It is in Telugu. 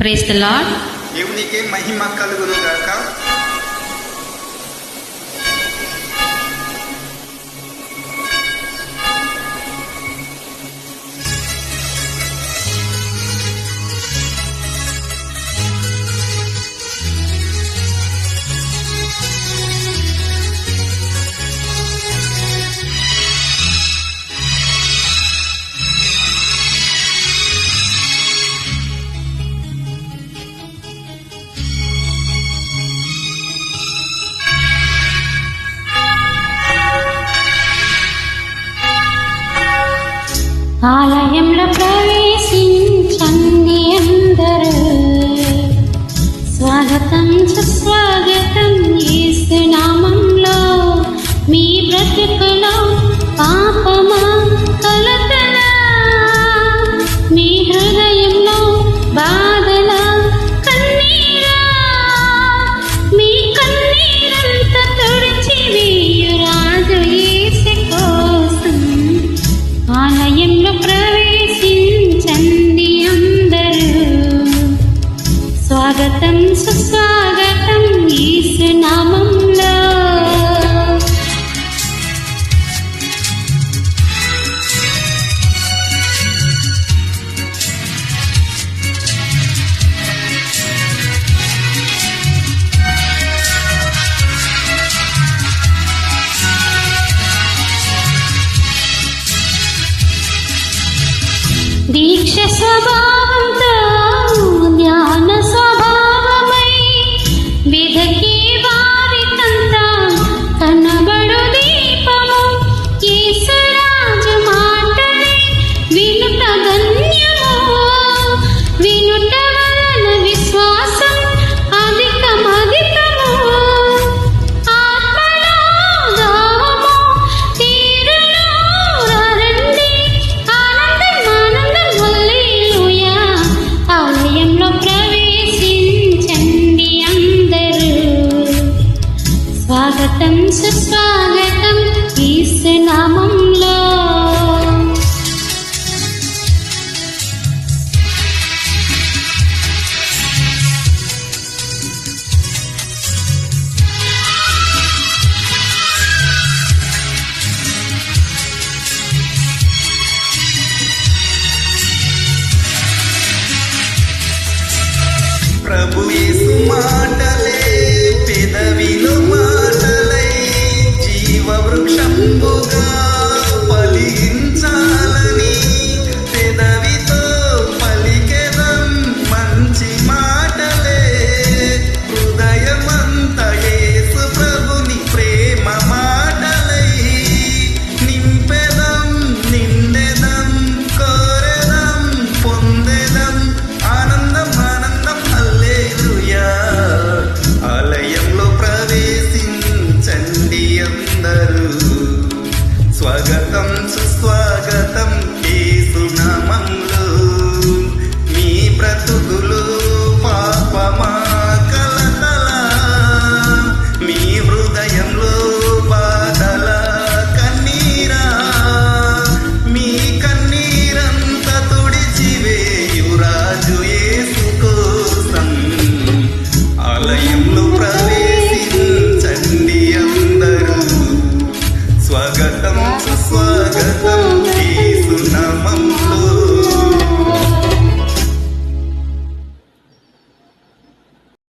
ప్రేస్ ద మహిమ కలుగును గాక. ఆలయంలో ప్రవేశించండి Baba. Princess హృదయంలో